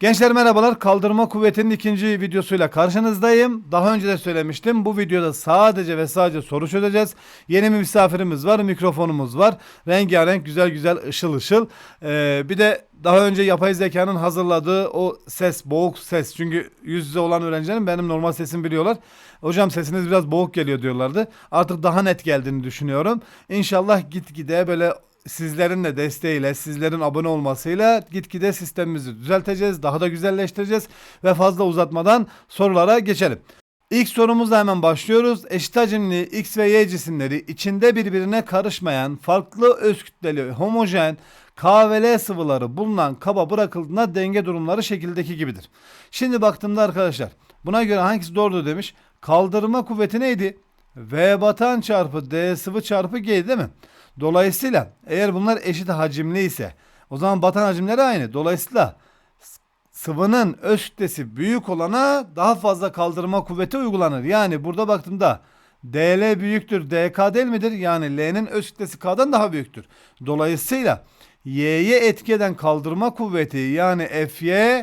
Gençler merhabalar. Kaldırma kuvvetinin ikinci videosuyla karşınızdayım. Daha önce de söylemiştim. Bu videoda sadece ve sadece soru çözeceğiz. Yeni bir misafirimiz var, mikrofonumuz var. Rengarenk, güzel güzel, ışıl ışıl. Ee, bir de daha önce yapay zekanın hazırladığı o ses, boğuk ses. Çünkü yüz yüze olan öğrencilerim benim normal sesimi biliyorlar. Hocam sesiniz biraz boğuk geliyor diyorlardı. Artık daha net geldiğini düşünüyorum. İnşallah gitgide böyle sizlerin de desteğiyle, sizlerin abone olmasıyla gitgide sistemimizi düzelteceğiz, daha da güzelleştireceğiz ve fazla uzatmadan sorulara geçelim. İlk sorumuzla hemen başlıyoruz. Eşit hacimli X ve Y cisimleri içinde birbirine karışmayan, farklı öz kütleli, homojen, K ve L sıvıları bulunan kaba bırakıldığında denge durumları şekildeki gibidir. Şimdi baktığımda arkadaşlar buna göre hangisi doğrudur demiş. Kaldırma kuvveti neydi? V batan çarpı D sıvı çarpı G değil mi? Dolayısıyla eğer bunlar eşit hacimli ise o zaman batan hacimleri aynı. Dolayısıyla sıvının öz kütlesi büyük olana daha fazla kaldırma kuvveti uygulanır. Yani burada baktığımda DL büyüktür DK değil midir? Yani L'nin öz kütlesi K'dan daha büyüktür. Dolayısıyla Y'ye etki eden kaldırma kuvveti yani Fy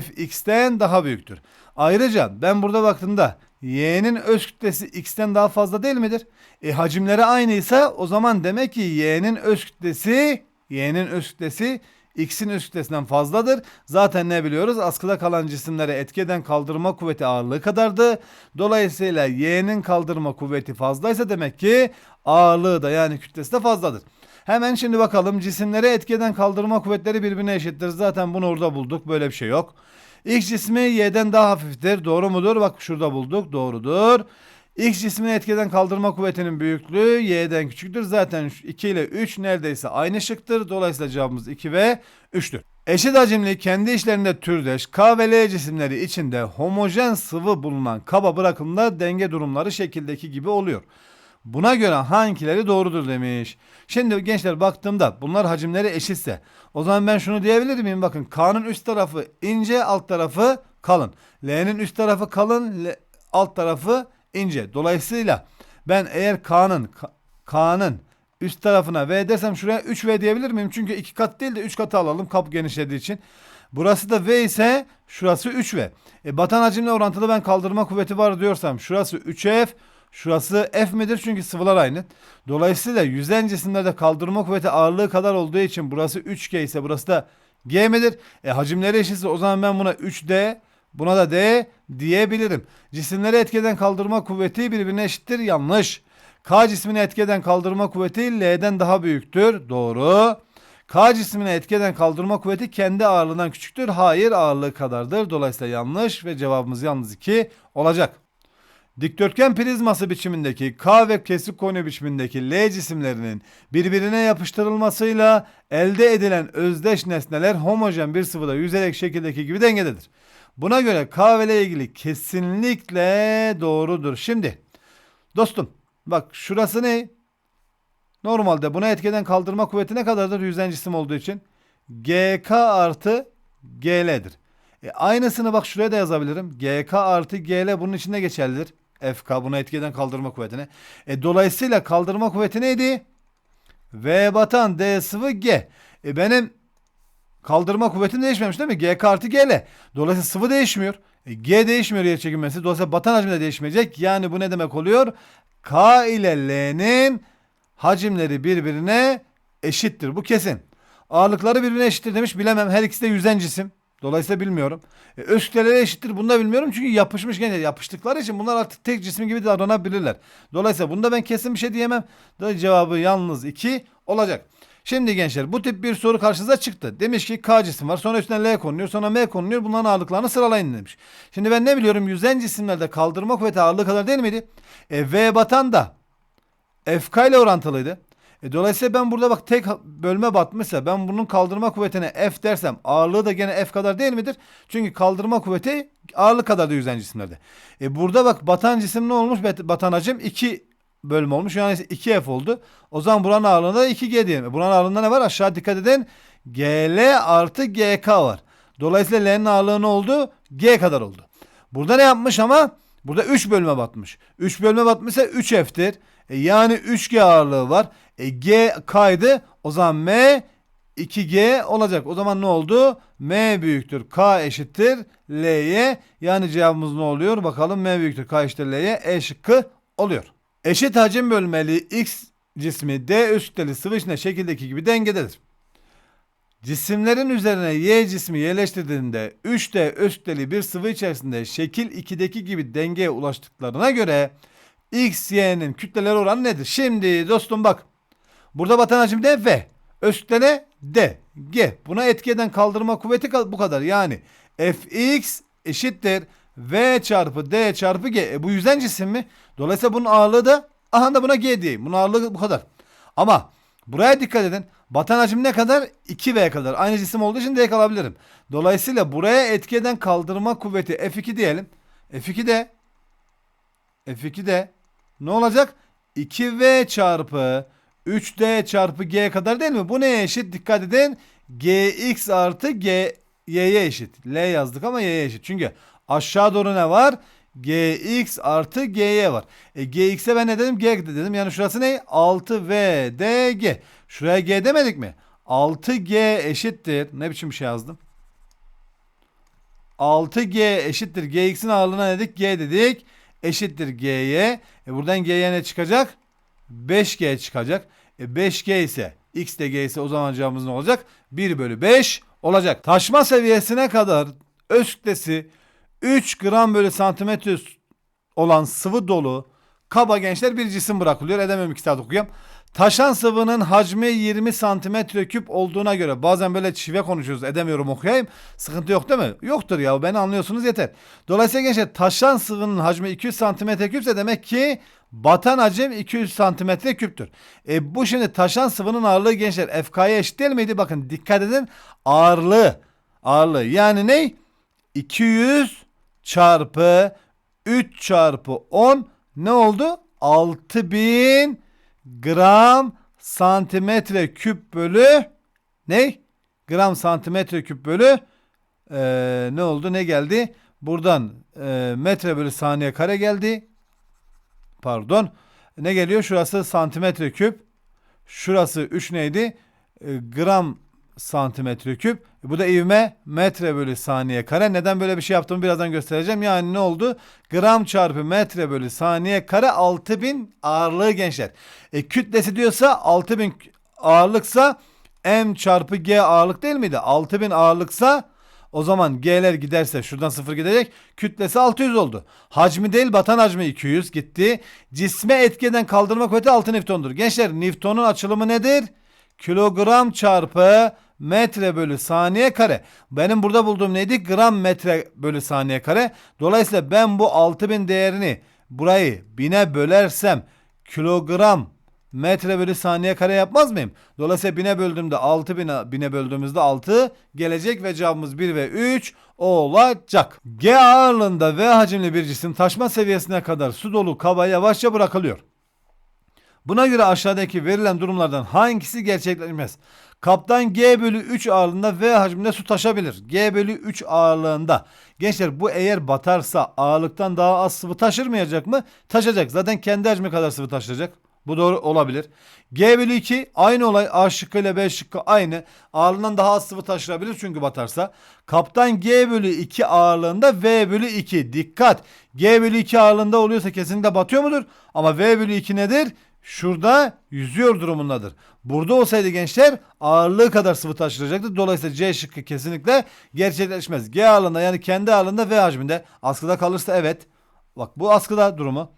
fx'ten daha büyüktür. Ayrıca ben burada baktığımda y'nin öz kütlesi x'ten daha fazla değil midir? E hacimleri aynıysa o zaman demek ki y'nin öz kütlesi y'nin öz kütlesi x'in öz kütlesinden fazladır. Zaten ne biliyoruz? Askıda kalan cisimlere etki eden kaldırma kuvveti ağırlığı kadardı. Dolayısıyla y'nin kaldırma kuvveti fazlaysa demek ki ağırlığı da yani kütlesi de fazladır. Hemen şimdi bakalım cisimlere etki eden kaldırma kuvvetleri birbirine eşittir. Zaten bunu orada bulduk. Böyle bir şey yok. X cismi Y'den daha hafiftir. Doğru mudur? Bak şurada bulduk. Doğrudur. X cismine etki eden kaldırma kuvvetinin büyüklüğü Y'den küçüktür. Zaten 2 ile 3 neredeyse aynı şıktır. Dolayısıyla cevabımız 2 ve 3'tür. Eşit hacimli kendi içlerinde türdeş K ve L cisimleri içinde homojen sıvı bulunan kaba bırakımda denge durumları şekildeki gibi oluyor. Buna göre hangileri doğrudur demiş. Şimdi gençler baktığımda bunlar hacimleri eşitse o zaman ben şunu diyebilir miyim? Bakın K'nın üst tarafı ince alt tarafı kalın. L'nin üst tarafı kalın alt tarafı ince. Dolayısıyla ben eğer K'nın K'nın üst tarafına V dersem şuraya 3V diyebilir miyim? Çünkü iki kat değil de 3 katı alalım kap genişlediği için. Burası da V ise şurası 3V. E, batan hacimle orantılı ben kaldırma kuvveti var diyorsam şurası 3F Şurası F midir? Çünkü sıvılar aynı. Dolayısıyla yüzen cisimlerde kaldırma kuvveti ağırlığı kadar olduğu için burası 3G ise burası da G midir? E hacimleri eşitse o zaman ben buna 3D buna da D diyebilirim. Cisimlere etkeden kaldırma kuvveti birbirine eşittir. Yanlış. K cismine etkeden kaldırma kuvveti L'den daha büyüktür. Doğru. K cismine etkeden kaldırma kuvveti kendi ağırlığından küçüktür. Hayır ağırlığı kadardır. Dolayısıyla yanlış ve cevabımız yalnız 2 olacak. Dikdörtgen prizması biçimindeki K ve kesik konu biçimindeki L cisimlerinin birbirine yapıştırılmasıyla elde edilen özdeş nesneler homojen bir sıvıda yüzerek şekildeki gibi dengededir. Buna göre K ve L ilgili kesinlikle doğrudur. Şimdi dostum bak şurası ne? Normalde buna etkeden kaldırma kuvveti ne kadardır yüzen cisim olduğu için? GK artı GL'dir. E aynısını bak şuraya da yazabilirim. GK artı GL bunun içinde geçerlidir. FK buna etkiden kaldırma kuvvetine. E dolayısıyla kaldırma kuvveti neydi? V batan D sıvı G. E benim kaldırma kuvvetim değişmemiş değil mi? GK artı GL. Dolayısıyla sıvı değişmiyor. E, G değişmiyor yer çekilmesi. Dolayısıyla batan hacmi de değişmeyecek. Yani bu ne demek oluyor? K ile L'nin hacimleri birbirine eşittir. Bu kesin. Ağırlıkları birbirine eşittir demiş. Bilemem. Her ikisi de yüzen cisim. Dolayısıyla bilmiyorum. E, öz eşittir. Bunu da bilmiyorum. Çünkü yapışmış gene yapıştıkları için bunlar artık tek cisim gibi davranabilirler. Dolayısıyla bunda ben kesin bir şey diyemem. Da cevabı yalnız 2 olacak. Şimdi gençler bu tip bir soru karşınıza çıktı. Demiş ki K cisim var. Sonra üstüne L konuluyor. Sonra M konuluyor. Bunların ağırlıklarını sıralayın demiş. Şimdi ben ne biliyorum? Yüzen cisimlerde kaldırma kuvveti ağırlığı kadar değil miydi? E, v batan da FK ile orantılıydı. E, dolayısıyla ben burada bak tek bölme batmışsa ben bunun kaldırma kuvvetine F dersem ağırlığı da gene F kadar değil midir? Çünkü kaldırma kuvveti ağırlık kadar da yüzen cisimlerde. E, burada bak batan cisim ne olmuş? Batan hacim 2 bölüm olmuş. Yani 2F oldu. O zaman buranın ağırlığında 2G diyelim. E, Buranın ağırlığında ne var? Aşağı dikkat edin. GL artı GK var. Dolayısıyla L'nin ağırlığı ne oldu? G kadar oldu. Burada ne yapmış ama? Burada 3 bölüme batmış. 3 bölüme batmışsa 3F'tir. E yani 3G ağırlığı var. E G kaydı. O zaman M 2G olacak. O zaman ne oldu? M büyüktür. K eşittir L'ye. Yani cevabımız ne oluyor? Bakalım M büyüktür. K eşittir L'ye. E şıkkı oluyor. Eşit hacim bölmeli X cismi D üst kütleli sıvı içinde şekildeki gibi dengededir. Cisimlerin üzerine Y cismi yerleştirdiğinde 3D üst kütleli bir sıvı içerisinde şekil 2'deki gibi dengeye ulaştıklarına göre X, Y'nin kütleleri oranı nedir? Şimdi dostum bak. Burada batan hacim de V. Üst kütlene D. G. Buna etki eden kaldırma kuvveti bu kadar. Yani Fx eşittir V çarpı D çarpı G. E, bu yüzden cisim mi? Dolayısıyla bunun ağırlığı da aha da buna G diyeyim. Bunun ağırlığı bu kadar. Ama buraya dikkat edin. Batan hacim ne kadar? 2V kadar. Aynı cisim olduğu için D kalabilirim. Dolayısıyla buraya etki eden kaldırma kuvveti F2 diyelim. F2 de F2 de ne olacak? 2V çarpı 3D çarpı G kadar değil mi? Bu neye eşit? Dikkat edin. Gx artı G Y'ye eşit. L yazdık ama Y'ye eşit. Çünkü aşağı doğru ne var? Gx artı G'ye var. E, Gx'e ben ne dedim? G dedim. Yani şurası ne? 6VDG. Şuraya G demedik mi? 6G eşittir. Ne biçim bir şey yazdım? 6G eşittir. Gx'in ağırlığına ne dedik? G dedik. Eşittir G'ye. E buradan G'ye ne çıkacak? 5G çıkacak. E 5G ise X de G ise o zaman cevabımız ne olacak? 1 bölü 5 olacak. Taşma seviyesine kadar öz kütlesi 3 gram bölü santimetre olan sıvı dolu kaba gençler bir cisim bırakılıyor. Edemem iki saat okuyayım. Taşan sıvının hacmi 20 santimetre küp olduğuna göre bazen böyle çive konuşuyoruz edemiyorum okuyayım. Sıkıntı yok değil mi? Yoktur ya beni anlıyorsunuz yeter. Dolayısıyla gençler taşan sıvının hacmi 200 santimetre küpse demek ki batan hacim 200 santimetre küptür. E bu şimdi taşan sıvının ağırlığı gençler FK'ya eşit değil miydi? Bakın dikkat edin ağırlığı. Ağırlığı yani ne? 200 çarpı 3 çarpı 10 ne oldu? 6000 gram santimetre küp bölü ne? Gram santimetre küp bölü eee, ne oldu? Ne geldi? Buradan eee, metre bölü saniye kare geldi. Pardon. Ne geliyor? Şurası santimetre küp. Şurası 3 neydi? E, gram santimetre küp. E, Bu da ivme metre bölü saniye kare. Neden böyle bir şey yaptığımı birazdan göstereceğim. Yani ne oldu? Gram çarpı metre bölü saniye kare 6000 ağırlığı gençler. E, kütlesi diyorsa 6000 ağırlıksa m çarpı g ağırlık değil miydi? 6000 ağırlıksa o zaman G'ler giderse şuradan sıfır gidecek. Kütlesi 600 oldu. Hacmi değil batan hacmi 200 gitti. Cisme etki eden kaldırma kuvveti 6 Newton'dur. Gençler Newton'un açılımı nedir? Kilogram çarpı metre bölü saniye kare. Benim burada bulduğum neydi? Gram metre bölü saniye kare. Dolayısıyla ben bu 6000 değerini burayı bine bölersem kilogram metre bölü saniye kare yapmaz mıyım? Dolayısıyla bine böldüğümde 6 bine, bine böldüğümüzde 6 gelecek ve cevabımız 1 ve 3 olacak. G ağırlığında V hacimli bir cisim taşma seviyesine kadar su dolu kaba yavaşça bırakılıyor. Buna göre aşağıdaki verilen durumlardan hangisi gerçekleşmez? Kaptan G bölü 3 ağırlığında V hacminde su taşabilir. G bölü 3 ağırlığında. Gençler bu eğer batarsa ağırlıktan daha az sıvı taşırmayacak mı? Taşacak. Zaten kendi hacmi kadar sıvı taşıyacak. Bu doğru olabilir. G bölü 2 aynı olay A şıkkı ile B şıkkı aynı. Ağırlığından daha az sıvı taşırabilir çünkü batarsa. Kaptan G bölü 2 ağırlığında V bölü 2. Dikkat. G bölü 2 ağırlığında oluyorsa kesinlikle batıyor mudur? Ama V bölü 2 nedir? Şurada yüzüyor durumundadır. Burada olsaydı gençler ağırlığı kadar sıvı taşıracaktı. Dolayısıyla C şıkkı kesinlikle gerçekleşmez. G ağırlığında yani kendi ağırlığında V hacminde. Askıda kalırsa evet. Bak bu askıda durumu.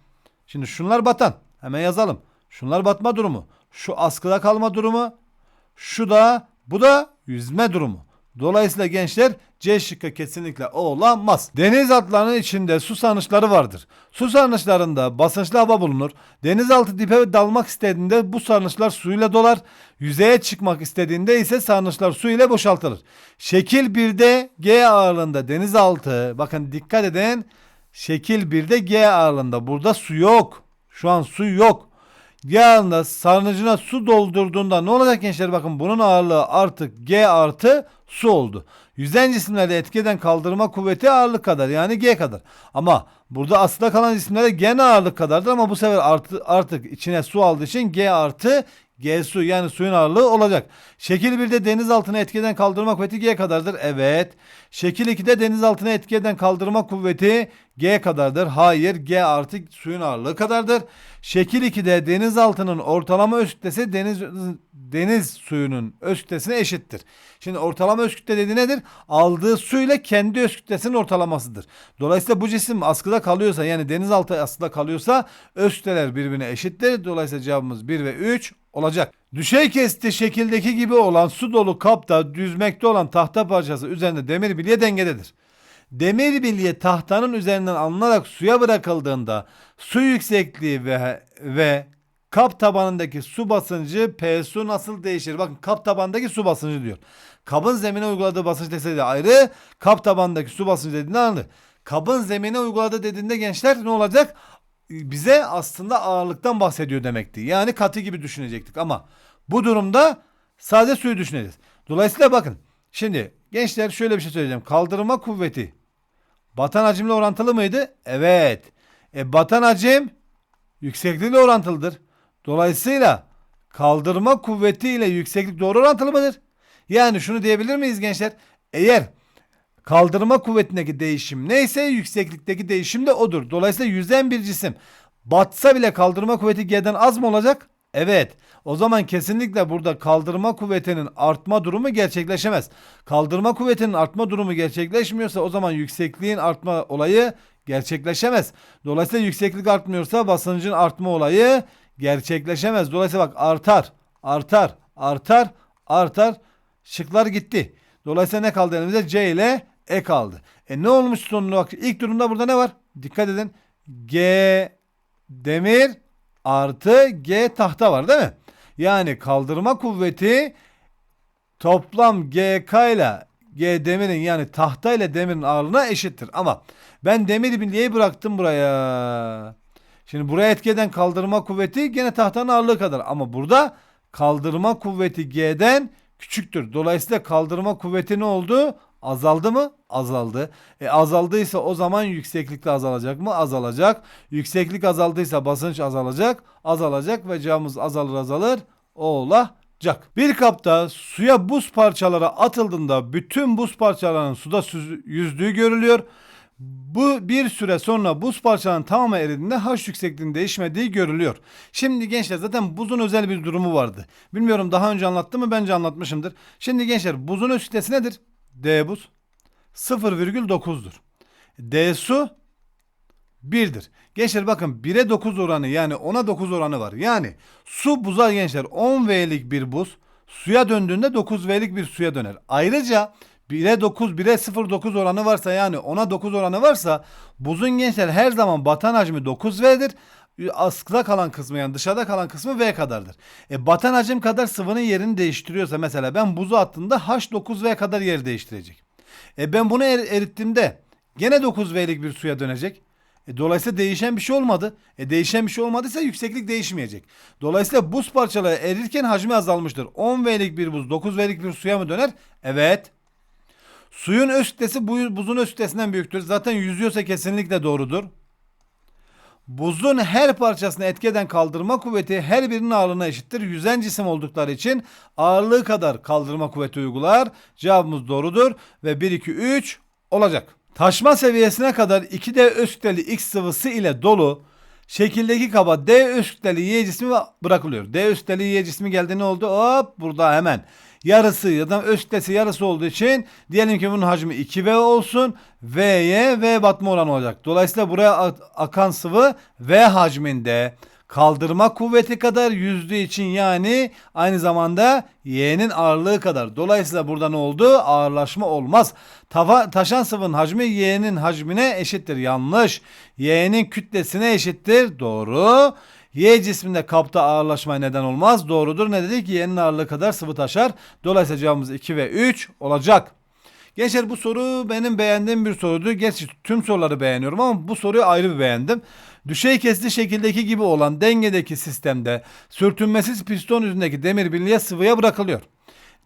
Şimdi şunlar batan. Hemen yazalım. Şunlar batma durumu. Şu askıda kalma durumu. Şu da bu da yüzme durumu. Dolayısıyla gençler C şıkkı kesinlikle olamaz. Deniz atlarının içinde su sarnıçları vardır. Su sarnıçlarında basınçlı hava bulunur. Denizaltı dibe dalmak istediğinde bu sarnıçlar suyla dolar. Yüzeye çıkmak istediğinde ise sarnıçlar su ile boşaltılır. Şekil 1'de G ağırlığında denizaltı bakın dikkat edin. Şekil 1'de G ağırlığında burada su yok. Şu an su yok. Yağında sarnıcına su doldurduğunda ne olacak gençler bakın bunun ağırlığı artık G artı su oldu. Yüzen cisimlerde etki eden kaldırma kuvveti ağırlık kadar yani G kadar. Ama burada asılda kalan cisimlerde gene ağırlık kadardır ama bu sefer artı, artık içine su aldığı için G artı G su yani suyun ağırlığı olacak. Şekil 1'de deniz altına etki eden kaldırma kuvveti G kadardır. Evet. Şekil 2'de deniz altına etki eden kaldırma kuvveti G kadardır. Hayır. G artı suyun ağırlığı kadardır. Şekil 2'de deniz altının ortalama öz kütlesi deniz deniz suyunun öz kütlesine eşittir. Şimdi ortalama öz kütle dediği nedir? Aldığı su ile kendi öz kütlesinin ortalamasıdır. Dolayısıyla bu cisim askıda kalıyorsa yani denizaltı askıda kalıyorsa öz kütleler birbirine eşittir. Dolayısıyla cevabımız 1 ve 3 olacak. Düşey kesti şekildeki gibi olan su dolu kapta düzmekte olan tahta parçası üzerinde demir bilye dengededir. Demir bilye tahtanın üzerinden alınarak suya bırakıldığında su yüksekliği ve ve kap tabanındaki su basıncı P su nasıl değişir? Bakın kap tabandaki su basıncı diyor. Kabın zemine uyguladığı basınç deseydi de ayrı, kap tabandaki su basıncı dediğinde ayrı. Kabın zemine uyguladığı dediğinde gençler ne olacak? Bize aslında ağırlıktan bahsediyor demekti. Yani katı gibi düşünecektik ama bu durumda sadece suyu düşüneceğiz. Dolayısıyla bakın şimdi gençler şöyle bir şey söyleyeceğim. Kaldırma kuvveti batan hacimle orantılı mıydı? Evet. E, batan hacim yükseklikle orantılıdır. Dolayısıyla kaldırma kuvveti ile yükseklik doğru orantılı mıdır? Yani şunu diyebilir miyiz gençler? Eğer kaldırma kuvvetindeki değişim neyse yükseklikteki değişim de odur. Dolayısıyla yüzen bir cisim batsa bile kaldırma kuvveti G'den az mı olacak? Evet. O zaman kesinlikle burada kaldırma kuvvetinin artma durumu gerçekleşemez. Kaldırma kuvvetinin artma durumu gerçekleşmiyorsa o zaman yüksekliğin artma olayı gerçekleşemez. Dolayısıyla yükseklik artmıyorsa basıncın artma olayı gerçekleşemez. Dolayısıyla bak artar, artar, artar, artar. Şıklar gitti. Dolayısıyla ne kaldı elimizde? C ile E kaldı. E ne olmuş sonuna bak. İlk durumda burada ne var? Dikkat edin. G demir artı G tahta var değil mi? Yani kaldırma kuvveti toplam GK ile G demirin yani tahta ile demirin ağırlığına eşittir. Ama ben demir bilyeyi bıraktım buraya. Şimdi buraya etki eden kaldırma kuvveti gene tahtanın ağırlığı kadar. Ama burada kaldırma kuvveti G'den küçüktür. Dolayısıyla kaldırma kuvveti ne oldu? Azaldı mı? Azaldı. E azaldıysa o zaman yükseklik de azalacak mı? Azalacak. Yükseklik azaldıysa basınç azalacak. Azalacak ve cevabımız azalır azalır olacak. Bir kapta suya buz parçaları atıldığında bütün buz parçalarının suda yüzdüğü görülüyor. Bu bir süre sonra buz parçalarının tamamı eridiğinde H yüksekliğinin değişmediği görülüyor. Şimdi gençler zaten buzun özel bir durumu vardı. Bilmiyorum daha önce anlattım mı bence anlatmışımdır. Şimdi gençler buzun öz nedir? D buz 0,9'dur. D su 1'dir. Gençler bakın 1'e 9 oranı yani 10'a 9 oranı var. Yani su buza gençler 10 V'lik bir buz suya döndüğünde 9 V'lik bir suya döner. Ayrıca 1'e 9, 1'e 0,9 oranı varsa yani 10'a 9 oranı varsa buzun gençler her zaman batan hacmi 9 V'dir. Askıda kalan kısmı yani dışarıda kalan kısmı V kadardır. E, batan hacim kadar sıvının yerini değiştiriyorsa mesela ben buzu attığımda H9V kadar yer değiştirecek. E, ben bunu er- erittiğimde gene 9V'lik bir suya dönecek. E, dolayısıyla değişen bir şey olmadı. E, değişen bir şey olmadıysa yükseklik değişmeyecek. Dolayısıyla buz parçaları erirken hacmi azalmıştır. 10V'lik bir buz 9V'lik bir suya mı döner? Evet. Suyun öz kütlesi bu- buzun öz kütlesinden büyüktür. Zaten yüzüyorsa kesinlikle doğrudur. Buzun her parçasına etki eden kaldırma kuvveti her birinin ağırlığına eşittir. Yüzen cisim oldukları için ağırlığı kadar kaldırma kuvveti uygular. Cevabımız doğrudur ve 1 2 3 olacak. Taşma seviyesine kadar 2D öz kütleli X sıvısı ile dolu şekildeki kaba D öz kütleli Y cismi bırakılıyor. D öz kütleli Y cismi geldi ne oldu? Hop burada hemen yarısı ya da öz yarısı olduğu için diyelim ki bunun hacmi 2V olsun. V'ye V batma oranı olacak. Dolayısıyla buraya akan sıvı V hacminde kaldırma kuvveti kadar yüzdüğü için yani aynı zamanda Y'nin ağırlığı kadar. Dolayısıyla burada ne oldu? Ağırlaşma olmaz. Tava, taşan sıvının hacmi Y'nin hacmine eşittir. Yanlış. Y'nin kütlesine eşittir. Doğru. Y cisminde kapta ağırlaşmaya neden olmaz. Doğrudur. Ne dedik? Y'nin ağırlığı kadar sıvı taşar. Dolayısıyla cevabımız 2 ve 3 olacak. Gençler bu soru benim beğendiğim bir soruydu. Gerçi tüm soruları beğeniyorum ama bu soruyu ayrı bir beğendim. Düşey kesiti şekildeki gibi olan dengedeki sistemde sürtünmesiz piston yüzündeki demir bilye sıvıya bırakılıyor.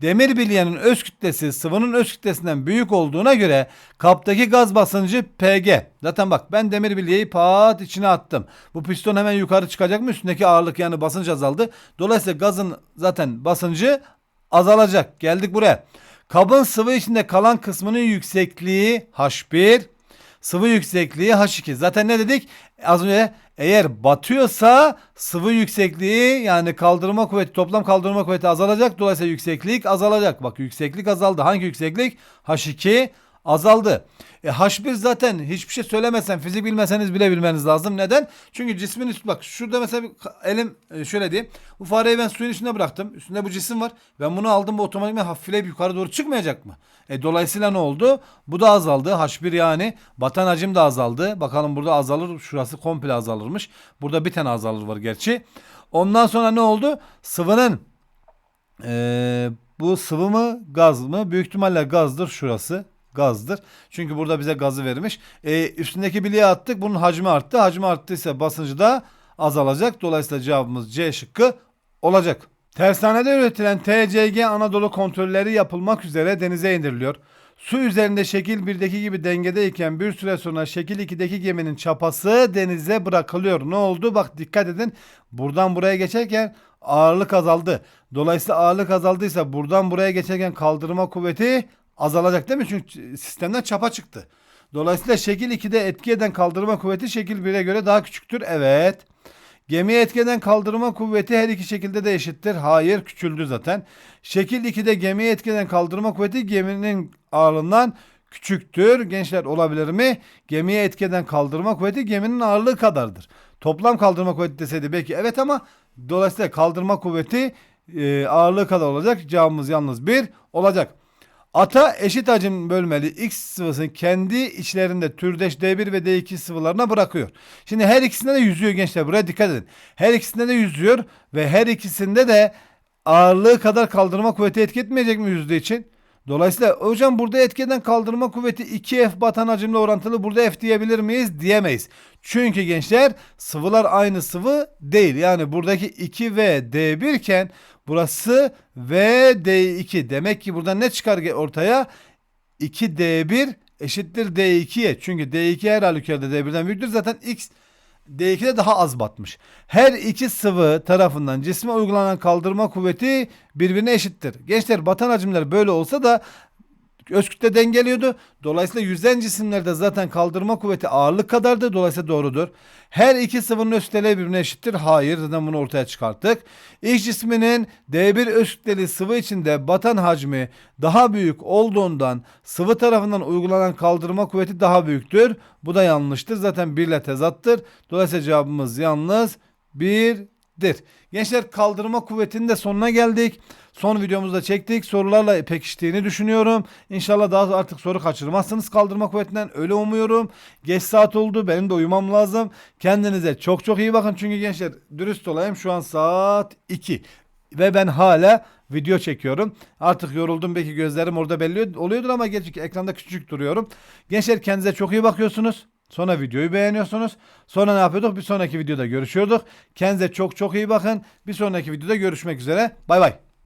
Demir bilyenin öz kütlesi sıvının öz kütlesinden büyük olduğuna göre kaptaki gaz basıncı PG. Zaten bak ben demir bilyeyi pat içine attım. Bu piston hemen yukarı çıkacak mı? Üstündeki ağırlık yani basınç azaldı. Dolayısıyla gazın zaten basıncı azalacak. Geldik buraya. Kabın sıvı içinde kalan kısmının yüksekliği H1, sıvı yüksekliği H2. Zaten ne dedik? Az önce eğer batıyorsa sıvı yüksekliği yani kaldırma kuvveti toplam kaldırma kuvveti azalacak. Dolayısıyla yükseklik azalacak. Bak yükseklik azaldı. Hangi yükseklik? H2 azaldı. E H1 zaten hiçbir şey söylemesen fizik bilmeseniz bile bilmeniz lazım. Neden? Çünkü cismin üstü bak şurada mesela bir elim e, şöyle diyeyim. Bu fareyi ben suyun içinde bıraktım. Üstünde bu cisim var. Ben bunu aldım bu otomatikman hafifleyip yukarı doğru çıkmayacak mı? E dolayısıyla ne oldu? Bu da azaldı. H1 yani batan hacim de azaldı. Bakalım burada azalır. Şurası komple azalırmış. Burada bir tane azalır var gerçi. Ondan sonra ne oldu? Sıvının ee, bu sıvı mı gaz mı? Büyük ihtimalle gazdır şurası. Gazdır. Çünkü burada bize gazı vermiş. Ee, üstündeki bileğe attık. Bunun hacmi arttı. Hacmi arttıysa basıncı da azalacak. Dolayısıyla cevabımız C şıkkı olacak. Tersanede üretilen TCG Anadolu kontrolleri yapılmak üzere denize indiriliyor. Su üzerinde şekil 1'deki gibi dengedeyken bir süre sonra şekil 2'deki geminin çapası denize bırakılıyor. Ne oldu? Bak dikkat edin. Buradan buraya geçerken ağırlık azaldı. Dolayısıyla ağırlık azaldıysa buradan buraya geçerken kaldırma kuvveti azalacak değil mi? Çünkü sistemden çapa çıktı. Dolayısıyla şekil 2'de etki eden kaldırma kuvveti şekil 1'e göre daha küçüktür. Evet. Gemiye etki eden kaldırma kuvveti her iki şekilde de eşittir. Hayır küçüldü zaten. Şekil 2'de gemiye etki eden kaldırma kuvveti geminin ağırlığından küçüktür. Gençler olabilir mi? Gemiye etki eden kaldırma kuvveti geminin ağırlığı kadardır. Toplam kaldırma kuvveti deseydi belki evet ama dolayısıyla kaldırma kuvveti e, ağırlığı kadar olacak. Cevabımız yalnız 1 olacak. Ata eşit hacim bölmeli X sıvısını kendi içlerinde türdeş D1 ve D2 sıvılarına bırakıyor. Şimdi her ikisinde de yüzüyor gençler. Buraya dikkat edin. Her ikisinde de yüzüyor ve her ikisinde de ağırlığı kadar kaldırma kuvveti etki etmeyecek mi yüzdüğü için? Dolayısıyla hocam burada etkeden kaldırma kuvveti 2F batan hacimle orantılı burada F diyebilir miyiz? Diyemeyiz. Çünkü gençler sıvılar aynı sıvı değil. Yani buradaki 2V D1 iken burası V D2. Demek ki burada ne çıkar ortaya? 2D1 eşittir D2'ye. Çünkü D2 her halükarda D1'den büyüktür. Zaten X D2'de daha az batmış. Her iki sıvı tarafından cisme uygulanan kaldırma kuvveti birbirine eşittir. Gençler batan hacimler böyle olsa da öz kütle dengeliyordu. Dolayısıyla yüzen cisimlerde zaten kaldırma kuvveti ağırlık kadardı. Dolayısıyla doğrudur. Her iki sıvının öz kütleleri birbirine eşittir. Hayır. Zaten bunu ortaya çıkarttık. X cisminin D1 öz kütleli sıvı içinde batan hacmi daha büyük olduğundan sıvı tarafından uygulanan kaldırma kuvveti daha büyüktür. Bu da yanlıştır. Zaten 1 ile tezattır. Dolayısıyla cevabımız yalnız 1'dir. Gençler kaldırma kuvvetinin de sonuna geldik. Son videomuzda çektik. Sorularla pekiştiğini düşünüyorum. İnşallah daha artık soru kaçırmazsınız kaldırma kuvvetinden. Öyle umuyorum. Geç saat oldu. Benim de uyumam lazım. Kendinize çok çok iyi bakın. Çünkü gençler dürüst olayım. Şu an saat 2. Ve ben hala video çekiyorum. Artık yoruldum belki gözlerim orada belli oluyordur ama gerçi ekranda küçük duruyorum. Gençler kendinize çok iyi bakıyorsunuz. Sonra videoyu beğeniyorsunuz. Sonra ne yapıyorduk? Bir sonraki videoda görüşüyorduk. Kendinize çok çok iyi bakın. Bir sonraki videoda görüşmek üzere. Bay bay.